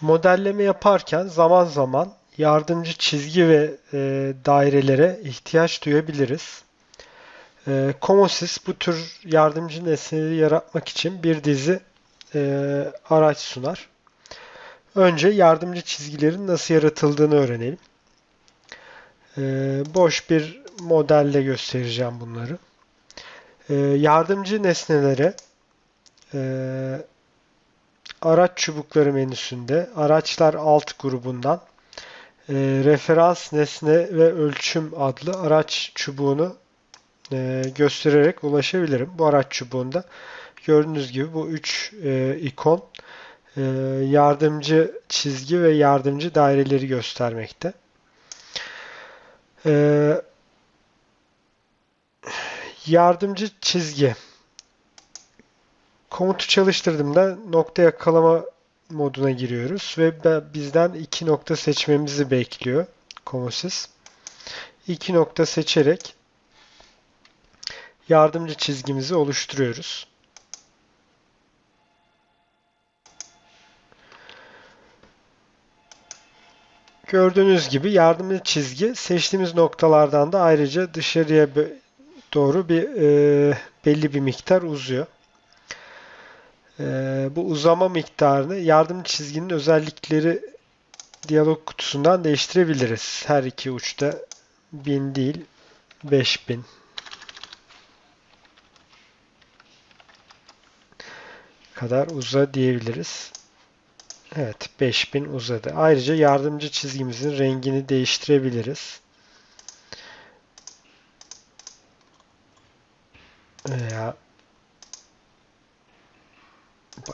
Modelleme yaparken zaman zaman yardımcı çizgi ve e, dairelere ihtiyaç duyabiliriz. E, Comosys bu tür yardımcı nesneleri yaratmak için bir dizi e, araç sunar. Önce yardımcı çizgilerin nasıl yaratıldığını öğrenelim. E, boş bir modelle göstereceğim bunları. E, yardımcı nesnelere e, araç çubukları menüsünde araçlar alt grubundan e, referans nesne ve ölçüm adlı araç çubuğunu e, göstererek ulaşabilirim. Bu araç çubuğunda gördüğünüz gibi bu üç e, ikon e, yardımcı çizgi ve yardımcı daireleri göstermekte. E, yardımcı çizgi komutu çalıştırdığımda nokta yakalama moduna giriyoruz ve bizden iki nokta seçmemizi bekliyor Comosys. İki nokta seçerek yardımcı çizgimizi oluşturuyoruz. Gördüğünüz gibi yardımcı çizgi seçtiğimiz noktalardan da ayrıca dışarıya doğru bir e, belli bir miktar uzuyor. Ee, bu uzama miktarını yardım çizginin özellikleri diyalog kutusundan değiştirebiliriz. Her iki uçta 1000 değil 5000 kadar uza diyebiliriz. Evet 5000 uzadı. Ayrıca yardımcı çizgimizin rengini değiştirebiliriz. Veya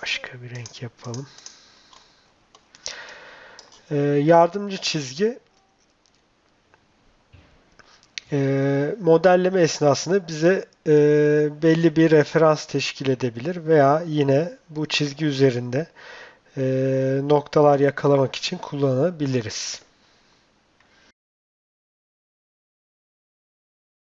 başka bir renk yapalım. Ee, yardımcı çizgi e, modelleme esnasında bize e, belli bir referans teşkil edebilir veya yine bu çizgi üzerinde e, noktalar yakalamak için kullanabiliriz.